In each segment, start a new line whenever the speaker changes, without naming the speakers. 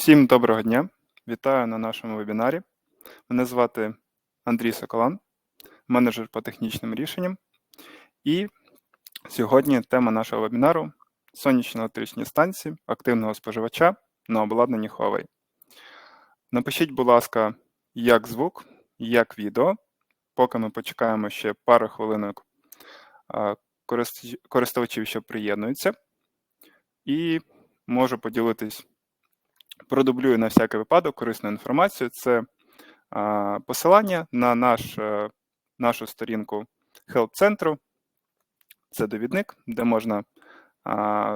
Всім доброго дня! Вітаю на нашому вебінарі. Мене звати Андрій Соколан, менеджер по технічним рішенням. І сьогодні тема нашого вебінару сонячні електричні станції активного споживача на обладнанні Huawei. Напишіть, будь ласка, як звук, як відео. Поки ми почекаємо ще пару хвилинок користувачів, що приєднуються. І можу поділитись продублюю на всякий випадок корисну інформацію. Це посилання на наш, е, нашу сторінку Help-центру. Це довідник, де можна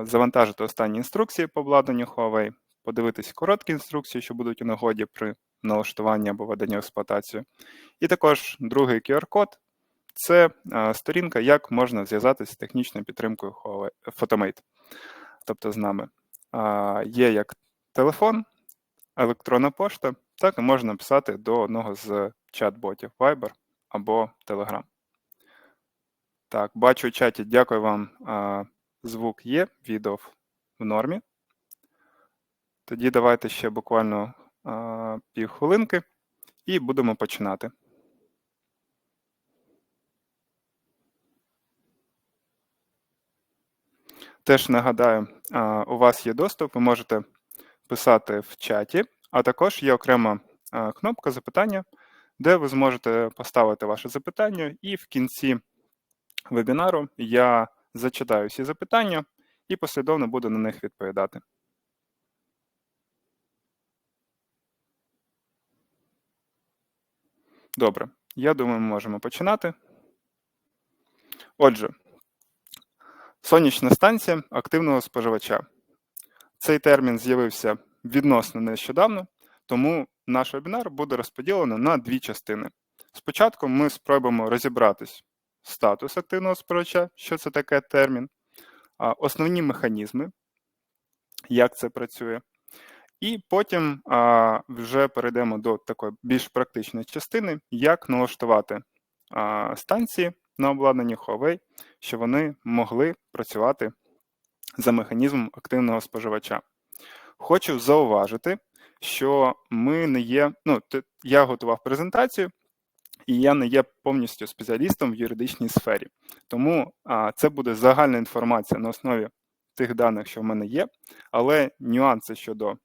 завантажити останні інструкції по обладнанню Huawei, подивитись короткі інструкції, що будуть у нагоді при налаштуванні або введенні в експлуатацію. І також другий QR-код це сторінка, як можна зв'язатися з технічною підтримкою Huawei Photomate, тобто з нами. Є як телефон, електронна пошта, так і можна написати до одного з чат-ботів Viber або Telegram. Так, бачу в чаті, дякую вам. Звук є, відео в нормі. Тоді давайте ще буквально півхвилинки і будемо починати. Теж нагадаю, у вас є доступ, ви можете писати в чаті, а також є окрема кнопка запитання, де ви зможете поставити ваше запитання, і в кінці вебінару я зачитаю всі запитання і послідовно буду на них відповідати. Добре, я думаю, ми можемо починати. Отже, сонячна станція активного споживача. Цей термін з'явився відносно нещодавно, тому наш вебінар буде розподілено на дві частини. Спочатку ми спробуємо розібратись статус активного споживача, що це таке термін, основні механізми, як це працює. І потім а, вже перейдемо до такої більш практичної частини, як налаштувати а, станції на обладнанні Huawei, щоб вони могли працювати за механізмом активного споживача. Хочу зауважити, що ми не є. Ну, я готував презентацію, і я не є повністю спеціалістом в юридичній сфері. Тому а, це буде загальна інформація на основі тих даних, що в мене є, але нюанси щодо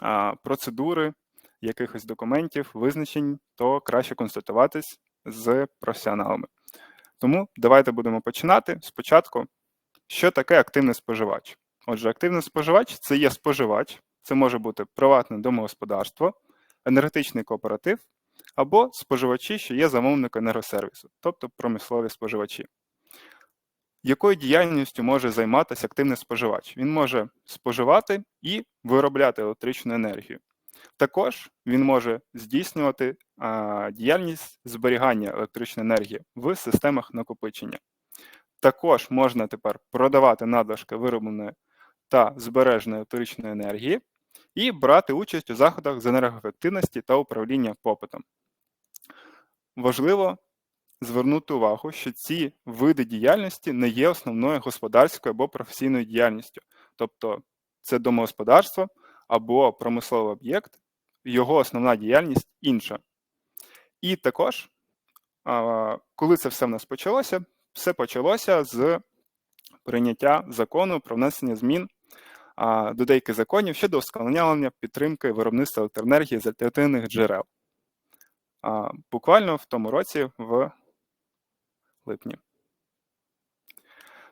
а, процедури, якихось документів, визначень, то краще консультуватись з професіоналами. Тому давайте будемо починати. Спочатку, що таке активний споживач? Отже, активний споживач це є споживач, це може бути приватне домогосподарство, енергетичний кооператив або споживачі, що є замовником енергосервісу, тобто промислові споживачі. Якою діяльністю може займатися активний споживач? Він може споживати і виробляти електричну енергію. Також він може здійснювати а, діяльність зберігання електричної енергії в системах накопичення. Також можна тепер продавати надлишки виробленої та збереженої електричної енергії і брати участь у заходах з енергоефективності та управління попитом. Важливо звернути увагу, що ці види діяльності не є основною господарською або професійною діяльністю, тобто це домогосподарство або промисловий об'єкт, його основна діяльність інша. І також, коли це все в нас почалося, все почалося з прийняття закону про внесення змін до деяких законів щодо вдосконалення підтримки виробництва електроенергії з альтернативних джерел. Буквально в тому році, в липні.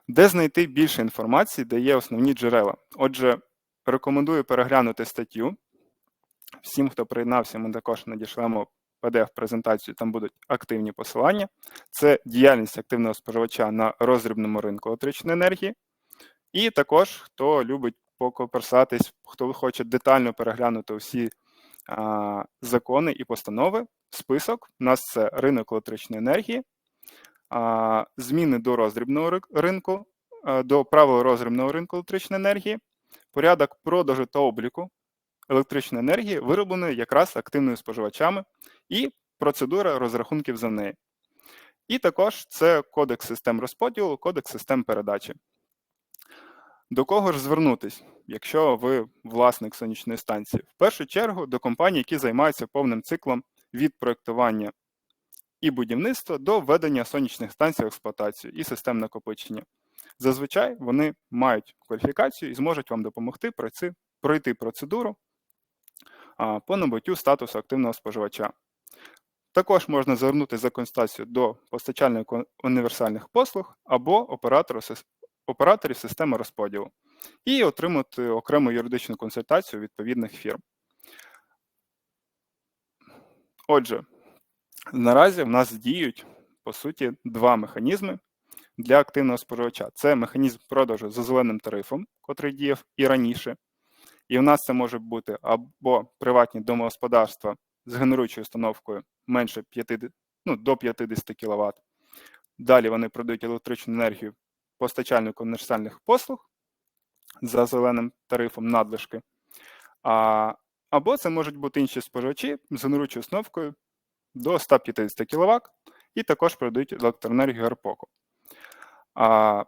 Де знайти більше інформації, де є основні джерела? Отже, рекомендую переглянути статтю. Всім, хто приєднався, ми також надішлемо PDF-презентацію, там будуть активні посилання. Це діяльність активного споживача на роздрібному ринку електричної енергії. І також, хто любить покоперсатись, хто хоче детально переглянути всі а, закони і постанови, список. У нас це ринок електричної енергії, а, зміни до роздрібного ринку, а, до правил роздрібного ринку електричної енергії, порядок продажу та обліку електричної енергії, виробленої якраз активними споживачами, і процедура розрахунків за неї. І також це кодекс систем розподілу, кодекс систем передачі. До кого ж звернутись, якщо ви власник сонячної станції? В першу чергу до компаній, які займаються повним циклом від проєктування і будівництва до введення сонячних станцій в експлуатацію і систем накопичення. Зазвичай вони мають кваліфікацію і зможуть вам допомогти пройти, процедуру по набуттю статусу активного споживача. Також можна звернутися за консультацією до постачальника універсальних послуг або операторів системи розподілу і отримати окрему юридичну консультацію відповідних фірм. Отже, наразі в нас діють, по суті, два механізми для активного споживача. Це механізм продажу за зеленим тарифом, котрий діяв і раніше. І в нас це може бути або приватні домогосподарства з генеруючою установкою менше 50, ну, до 50 кВт. Далі вони продають електричну енергію постачальнику універсальних послуг за зеленим тарифом надлишки. А, або це можуть бути інші споживачі з генеруючою установкою до 150 кВт і також продають електроенергію ГРПОКу. А,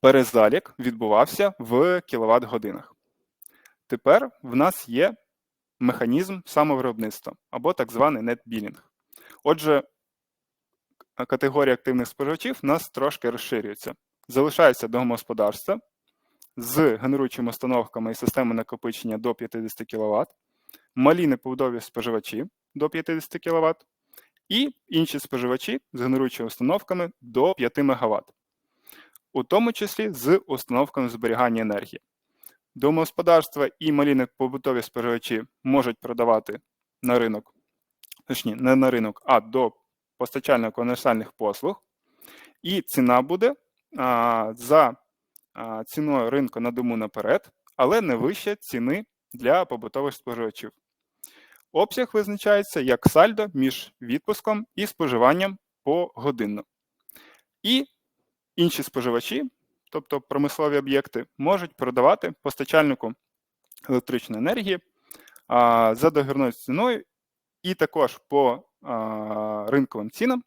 перезалік відбувався в кВт годинах. Тепер в нас є механізм самовиробництва або так званий нетбілінг. Отже, категорія активних споживачів в нас трошки розширюється. Залишаються домогосподарства з генеруючими установками і системою накопичення до 50 кВт, малі непобудові споживачі до 50 кВт і інші споживачі з генеруючими установками до 5 МВт, у тому числі з установками зберігання енергії. Домогосподарства і малі побутові споживачі можуть продавати на ринок, точніше, не на ринок, а до постачальника універсальних послуг, і ціна буде а, за а, ціною ринку на дому наперед, але не вище ціни для побутових споживачів. Обсяг визначається як сальдо між відпуском і споживанням погодинно. І інші споживачі тобто промислові об'єкти, можуть продавати постачальнику електричної енергії а, за договірною ціною і також по а, ринковим цінам,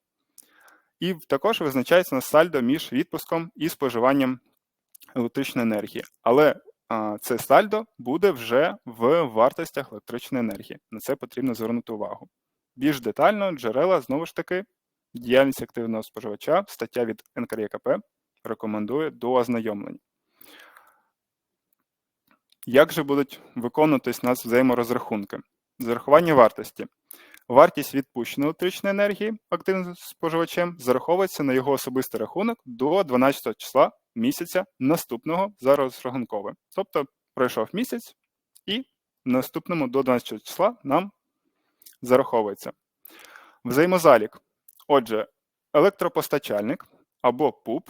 і також визначається на сальдо між відпуском і споживанням електричної енергії. Але а, це сальдо буде вже в вартостях електричної енергії. На це потрібно звернути увагу. Більш детально джерела знову ж таки діяльність активного споживача, стаття від НКРЄКП рекомендую до ознайомлення. Як же будуть виконуватись нас взаєморозрахунки? Зарахування вартості. Вартість відпущеної електричної енергії активним споживачем зараховується на його особистий рахунок до 12 числа місяця наступного за розрахунковим. Тобто пройшов місяць і в наступному до 12 числа нам зараховується. Взаємозалік. Отже, електропостачальник або ПУП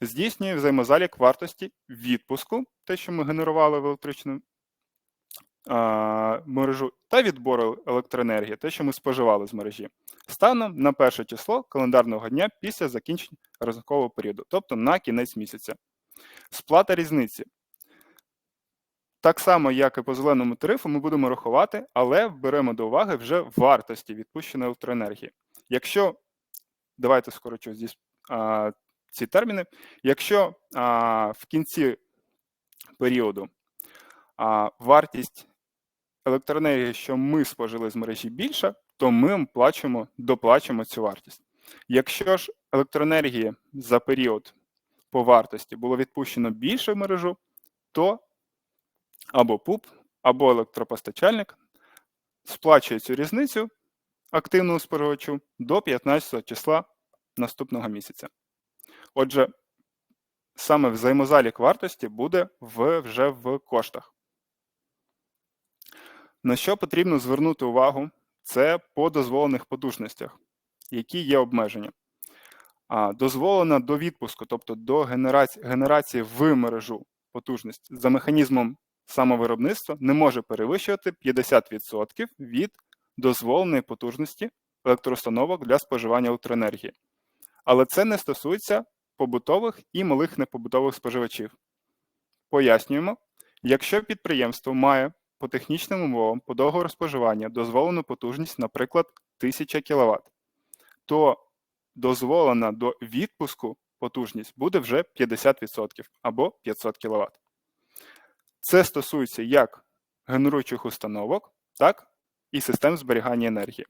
здійснює взаємозалік вартості відпуску, те, що ми генерували в електричну а, мережу, та відбору електроенергії, те, що ми споживали з мережі, станом на перше число календарного дня після закінчення рахункового періоду, тобто на кінець місяця. Сплата різниці. Так само, як і по зеленому тарифу, ми будемо рахувати, але беремо до уваги вже вартості відпущеної електроенергії. Якщо, давайте скорочу здесь, ці терміни. Якщо а, в кінці періоду а, вартість електроенергії, що ми спожили з мережі більша, то ми плачемо, доплачуємо цю вартість. Якщо ж електроенергії за період по вартості було відпущено більше в мережу, то або ПУП, або електропостачальник сплачує цю різницю активному споживачу до 15 числа наступного місяця. Отже, саме взаємозалік вартості буде в, вже в коштах. На що потрібно звернути увагу, це по дозволених потужностях, які є обмеження. А, Дозволена до відпуску, тобто до генерації, генерації в мережу потужність за механізмом самовиробництва не може перевищувати 50% від дозволеної потужності електроустановок для споживання електроенергії. Але це не стосується побутових і малих непобутових споживачів. Пояснюємо, якщо підприємство має по технічним умовам по договору споживання дозволену потужність, наприклад, 1000 кВт, то дозволена до відпуску потужність буде вже 50% або 500 кВт. Це стосується як генеруючих установок, так і систем зберігання енергії.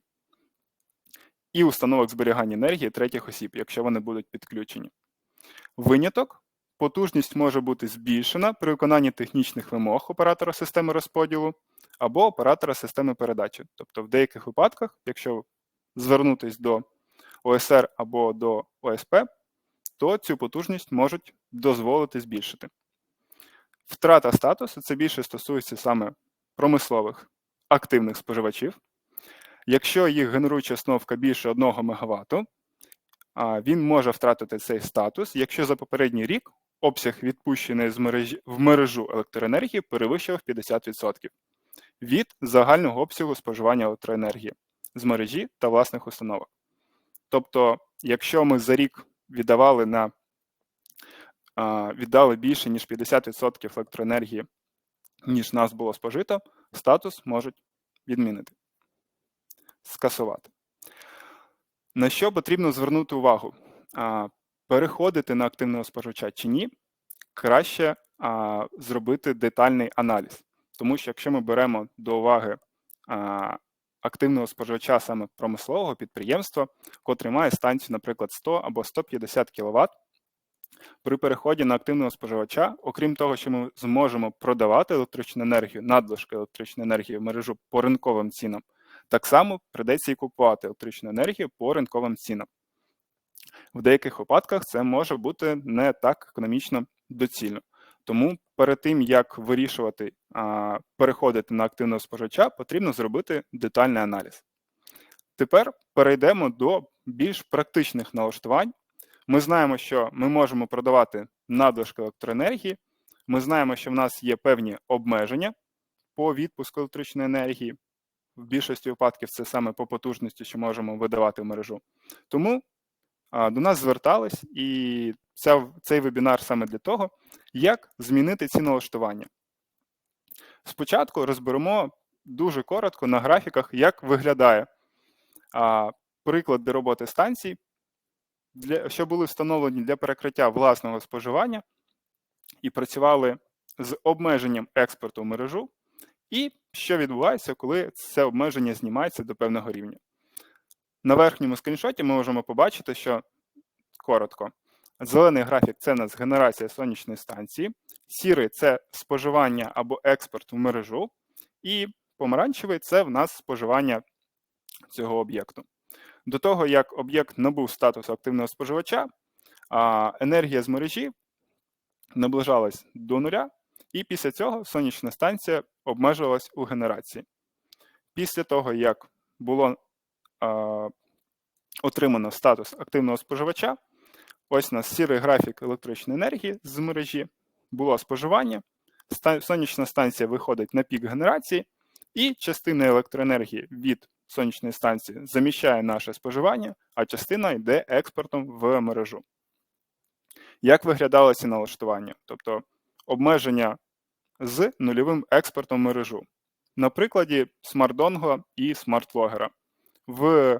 І установок зберігання енергії третіх осіб, якщо вони будуть підключені. Виняток потужність може бути збільшена при виконанні технічних вимог оператора системи розподілу або оператора системи передачі. Тобто, в деяких випадках, якщо звернутися до ОСР або до ОСП, то цю потужність можуть дозволити збільшити. Втрата статусу це більше стосується саме промислових активних споживачів. Якщо їх генеруюча установка більше 1 МВт, він може втратити цей статус, якщо за попередній рік обсяг відпущений з мережі, в мережу електроенергії перевищував 50% від загального обсягу споживання електроенергії з мережі та власних установок. Тобто, якщо ми за рік віддавали на віддали більше, ніж 50% електроенергії, ніж нас було спожито, статус можуть відмінити, скасувати. На що потрібно звернути увагу? Переходити на активного споживача чи ні, краще зробити детальний аналіз. Тому що якщо ми беремо до уваги активного споживача саме промислового підприємства, котрий має станцію, наприклад, 100 або 150 кВт, при переході на активного споживача, окрім того, що ми зможемо продавати електричну енергію, надлишки електричної енергії в мережу по ринковим цінам, так само придеться і купувати електричну енергію по ринковим цінам. В деяких випадках це може бути не так економічно доцільно. Тому перед тим, як вирішувати, переходити на активного споживача, потрібно зробити детальний аналіз. Тепер перейдемо до більш практичних налаштувань. Ми знаємо, що ми можемо продавати надлишки електроенергії. Ми знаємо, що в нас є певні обмеження по відпуску електричної енергії. В більшості випадків це саме по потужності, що можемо видавати в мережу. Тому до нас звертались, і ця, цей вебінар саме для того, як змінити ці налаштування. Спочатку розберемо дуже коротко на графіках, як виглядає а, приклади роботи станцій, для, що були встановлені для перекриття власного споживання і працювали з обмеженням експорту в мережу, і що відбувається, коли це обмеження знімається до певного рівня. На верхньому скріншоті ми можемо побачити, що коротко. Зелений графік це у нас генерація сонячної станції, сірий це споживання або експорт в мережу, і помаранчевий це в нас споживання цього об'єкту. До того, як об'єкт набув статус активного споживача, енергія з мережі наближалась до нуля, і після цього сонячна станція обмежувалась у генерації. Після того, як було отримано статус активного споживача, ось у нас сірий графік електричної енергії з мережі, було споживання, сонячна станція виходить на пік генерації, і частина електроенергії від сонячної станції заміщає наше споживання, а частина йде експортом в мережу. Як виглядало ці налаштування? Тобто обмеження з нульовим експортом мережу. На прикладі SmartDongle і SmartLogger. В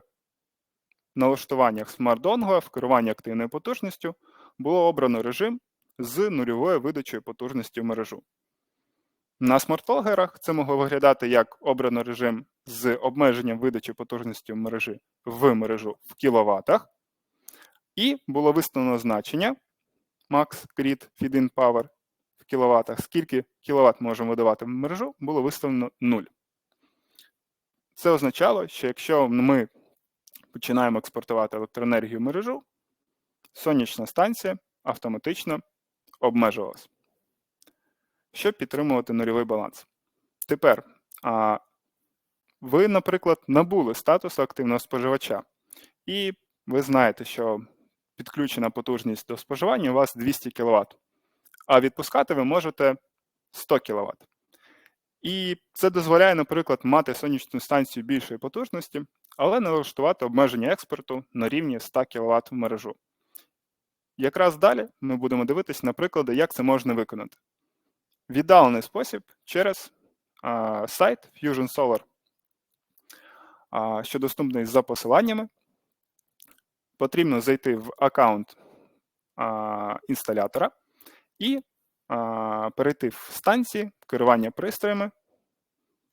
налаштуваннях SmartDongle в керуванні активною потужністю було обрано режим з нульовою видачею потужності в мережу. На смартлогерах це могло виглядати як обрано режим з обмеженням видачі потужності в мережі в мережу в кіловатах, і було виставлено значення Max Grid Feed-in Power кіловатах, скільки кіловат можемо видавати в мережу, було виставлено 0. Це означало, що якщо ми починаємо експортувати електроенергію в мережу, сонячна станція автоматично обмежувалась щоб підтримувати нульовий баланс. Тепер, а, ви, наприклад, набули статусу активного споживача, і ви знаєте, що підключена потужність до споживання у вас 200 кВт, а відпускати ви можете 100 кВт. І це дозволяє, наприклад, мати сонячну станцію більшої потужності, але налаштувати обмеження експорту на рівні 100 кВт в мережу. Якраз далі ми будемо дивитися на приклади, як це можна виконати віддалений спосіб через а, сайт Fusion Solar, а, що доступний за посиланнями. Потрібно зайти в аккаунт а, інсталятора і а, перейти в станції керування пристроями,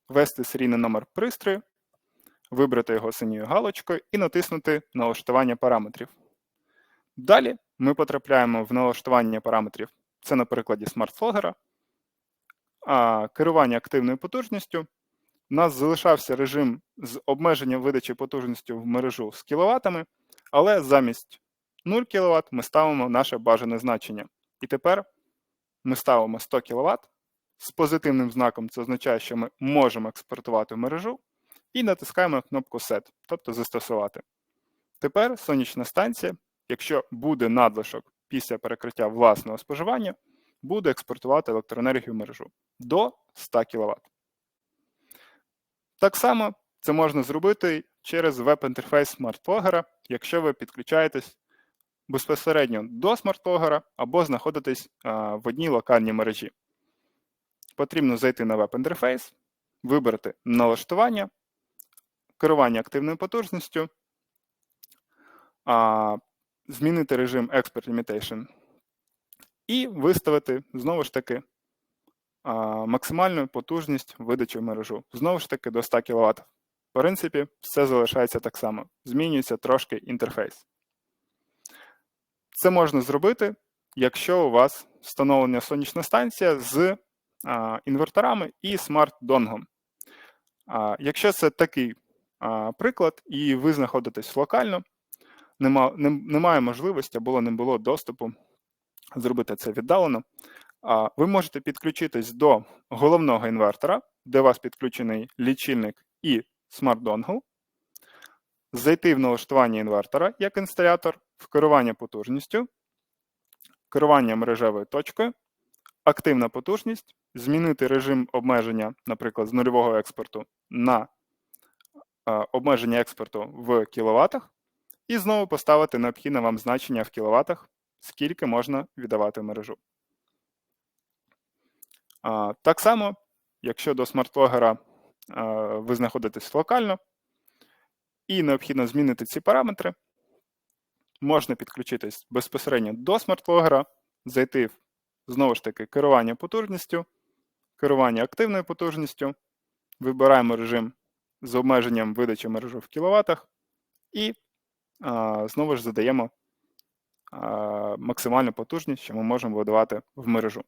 ввести серійний номер пристрою, вибрати його синьою галочкою і натиснути налаштування параметрів. Далі ми потрапляємо в налаштування параметрів. це на прикладі смартфогера, а керування активною потужністю. У нас залишався режим з обмеженням видачі потужності в мережу з кіловатами, але замість 0 кВт ми ставимо наше бажане значення. І тепер ми ставимо 100 кВт. З позитивним знаком це означає, що ми можемо експортувати в мережу, і натискаємо кнопку Set, тобто застосувати. Тепер сонячна станція, якщо буде надлишок після перекриття власного споживання, буде експортувати електроенергію в мережу до 100 кВт. Так само це можна зробити через веб-інтерфейс смарт-плогера, якщо ви підключаєтесь безпосередньо до смарт-плогера або знаходитесь в одній локальній мережі. Потрібно зайти на веб-інтерфейс, вибрати налаштування, керування активною потужністю, змінити режим Expert Limitation і виставити знову ж таки максимальну потужність видачі в мережу. Знову ж таки, до 100 кВт. В принципі, все залишається так само. Змінюється трошки інтерфейс. Це можна зробити, якщо у вас встановлена сонячна станція з інверторами і смарт-донгом. Якщо це такий приклад, і ви знаходитесь локально, нема, не, немає можливості або не було доступу зробити це віддалено, ви можете підключитись до головного інвертора, де у вас підключений лічильник і Dongle, зайти в налаштування інвертора як інсталятор, в керування потужністю, керування мережевою точкою, активна потужність, змінити режим обмеження, наприклад, з нульового експорту на обмеження експорту в кіловатах, і знову поставити необхідне вам значення в кіловатах, скільки можна віддавати мережу. Так само, якщо до смарт-логера ви знаходитесь локально і необхідно змінити ці параметри, можна підключитись безпосередньо до смарт-логера, зайти в знову ж таки керування потужністю, керування активною потужністю, вибираємо режим з обмеженням видачі мережу в кіловатах і знову ж задаємо максимальну потужність, що ми можемо видавати в мережу.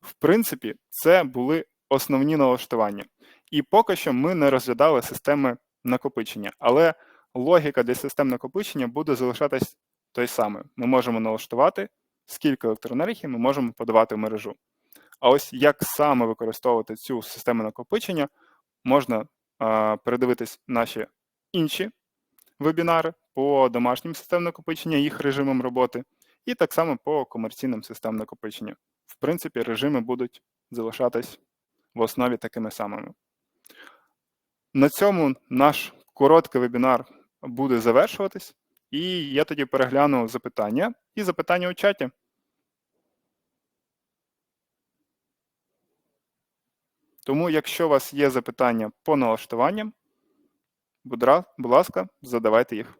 В принципі, це були основні налаштування. І поки що ми не розглядали системи накопичення, але логіка для систем накопичення буде залишатись той самою. Ми можемо налаштувати, скільки електроенергії ми можемо подавати в мережу. А ось як саме використовувати цю систему накопичення, можна а, передивитись наші інші вебінари по домашнім системам накопичення, їх режимам роботи, і так само по комерційним системам накопичення в принципі, режими будуть залишатись в основі такими самими. На цьому наш короткий вебінар буде завершуватись, і я тоді перегляну запитання і запитання у чаті. Тому, якщо у вас є запитання по налаштуванням, будь ласка, задавайте їх.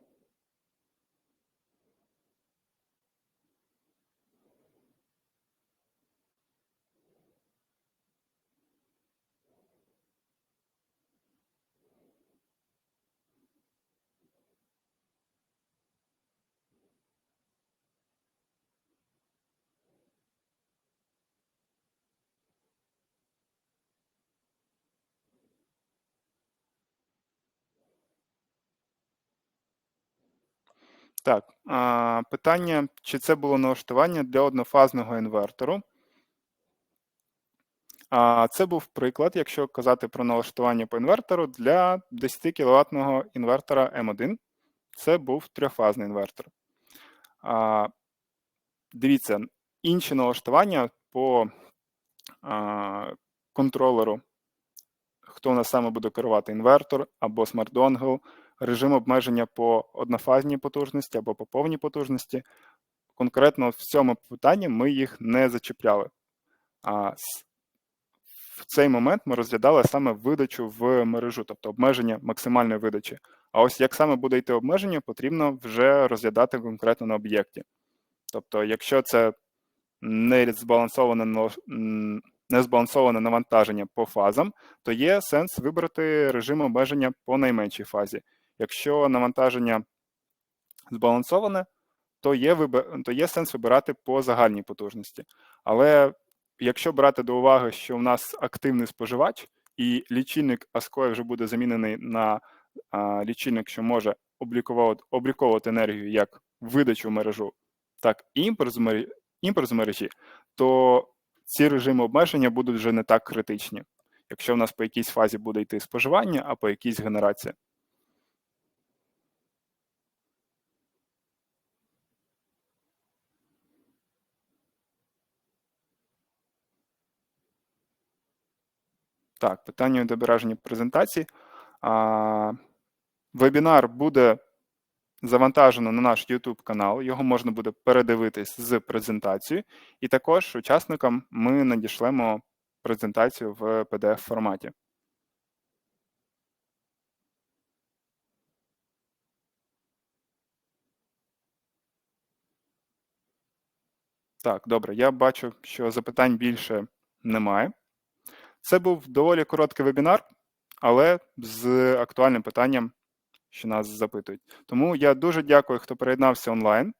Так, питання, чи це було налаштування для однофазного інвертору? Це був приклад, якщо казати про налаштування по інвертору для 10 кВт інвертора М1. Це був трьохфазний інвертор. Дивіться, інші налаштування по контролеру, хто у нас саме буде керувати інвертор або смарт-донгл, режим обмеження по однофазній потужності або по повній потужності. Конкретно в цьому питанні ми їх не зачіпляли. А в цей момент ми розглядали саме видачу в мережу, тобто обмеження максимальної видачі. А ось як саме буде йти обмеження, потрібно вже розглядати конкретно на об'єкті. Тобто, якщо це не збалансоване, м, незбалансоване навантаження по фазам, то є сенс вибрати режим обмеження по найменшій фазі. Якщо навантаження збалансоване, то є, то є сенс вибирати по загальній потужності. Але якщо брати до уваги, що в нас активний споживач, і лічильник ASCOE вже буде замінений на а, лічильник, що може обліковувати, обліковувати енергію як видачу мережу, так і імпорт з імпорт з мережі, то ці режими обмеження будуть вже не так критичні, якщо в нас по якійсь фазі буде йти споживання, а по якійсь генерація. Так, питання у відображенні презентації. А, вебінар буде завантажено на наш YouTube канал. Його можна буде передивитись з презентацією, і також учасникам ми надішлемо презентацію в PDF форматі. Так, добре. Я бачу, що запитань більше немає. Це був доволі короткий вебінар, але з актуальним питанням, що нас запитують. Тому я дуже дякую, хто приєднався онлайн.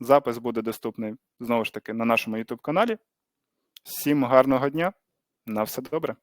Запис буде доступний знову ж таки на нашому YouTube каналі. Всім гарного дня. На все добре.